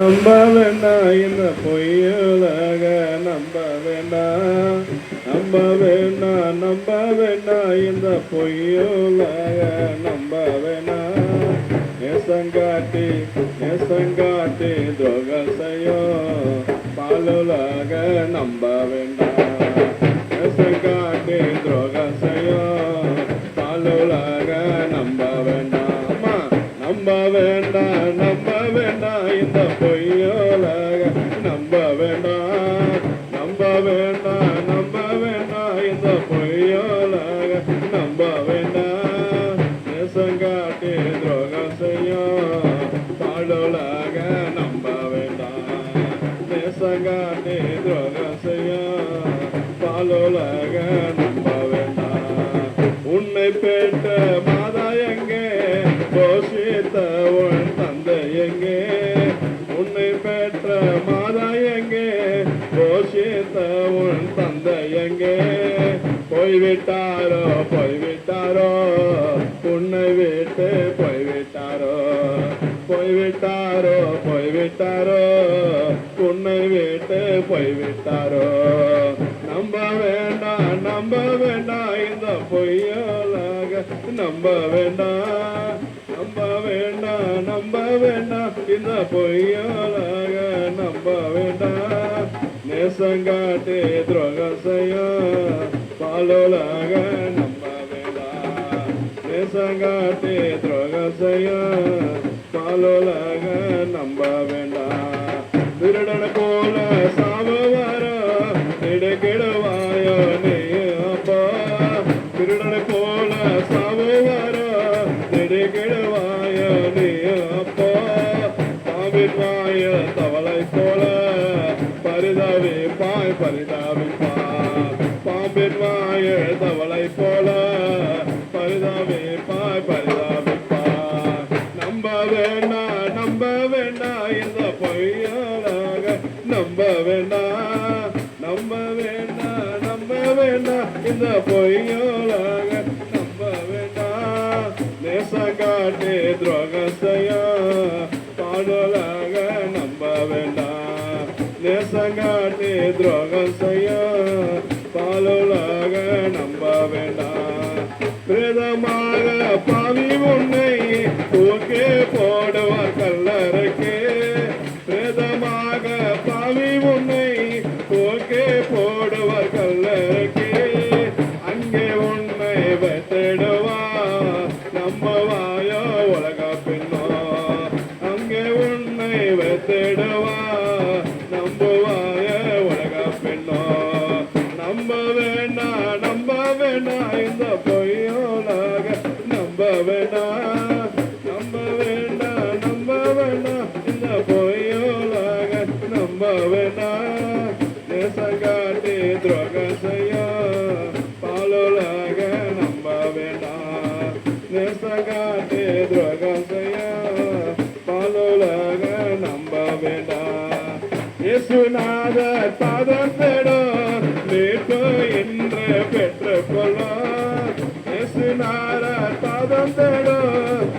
நம்ப வேண்டாம் இந்த பொய்யுலக நம்ப வேண்டாம் நம்ப வேண்டாம் நம்ப வேண்டாம் இந்த பொய்யுலக நம்ப வேண்டாம் நேசங்காட்டி நேசங்காட்டி துரோகம் செய்யும் பாலுலக நம்ப வேண்டாம் நேசங்காட்டி துரோகம் செய்யும் பாலுலக நம்ப வேண்டாம் நம்ப வேண்டாம் பாலோலக நம்ப வேண்டாம் உன்னை பெற்ற மாதா எங்கே? போஷித்த உன் தந்தை எங்கே? உன்னை பெற்ற மாதா எங்கே? போஷித்த உன் தந்தை எங்கே? போய்விட்டாரோ போய்விட்டாரோ? உன்னை விட்டு போய்விட்டாரோ? போய்விட்டாரோ போய்விட்டாரோ? உன்னை விட்டு போய்விட்டாரோ? நம்ப வேண்டாம் நம்ப வேண்டாம் இந்த பொய்யலாக. நம்ப வேண்டாம் நம்ப வேண்டாம் நம்ப வேண்டாம் இந்த பொய்யலாக. நம்ப வேண்டாம் நேசங்காட்டி துரோகம் செய்ய பாலோலாக. நம்ப வேண்டாம் நேசங்காட்டி துரோகம் செய்ய பாலோலாக. நம்ப வேண்டாம் தவளை போல பரிதாவி பாய் பரிதாவி பாம்பின் வாய தவளை போல பரிதாவி பாய் பரிதாவி நம்ப வேண்டா நம்ப வேண்டா இந்த பொய்யாளாக. நம்ப வேண்டா நம்ப வேண்டா நம்ப வேண்டா இந்த பொய்யாளாக. நம்ப வேண்டா நேச காட்டே துரோகம் பாடலா நம்ப வேண்டாம் நேசங்காட்டி துரோகம் செய்ய பாலுலாக நம்ப வேண்டாம் பிரதமாக பாவி உன்னை தூக்கி போடுவார் கல்லறைக்கு. பிரதமாக பாவி உன்னை தூக்கி நம்ப இந்த பொய்யோலாக. நம்ப வேண்டாம் நம்ப வேண்டாம் நம்ப வேண்டாம் இந்த பொய்யோலாக நம்ப வேண்டாம் நேசங்காட்டி துரோகம் செய்ய பாலோலாக நம்ப வேண்டாம் நேசங்காட்டி துரோகம் செய்ய பாலோலாக நம்ப இயேசுநாத பாதம் பாதம்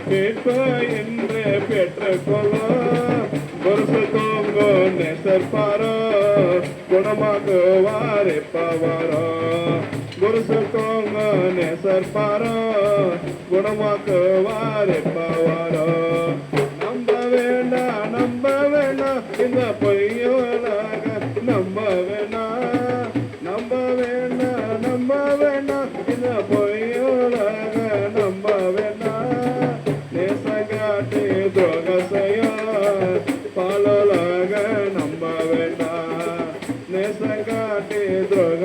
தேடும் என்று பெற்றுக்கொள்ளோ பொறுப்பு தோங்கோ நெசற்பாரோ குணமாக்குவார் எப்பவாரோ குருசு தோங்கோ நெசற்பாரோ குணமாக்குவார் எப்பவாரோ நம்ப வேண்டாம் நம்ப வேண்டாம் இந்த பொய்யோலாக பாலோலாக நம்ப வேண்டாம் நேசங்காட்டி துரோக செய்ய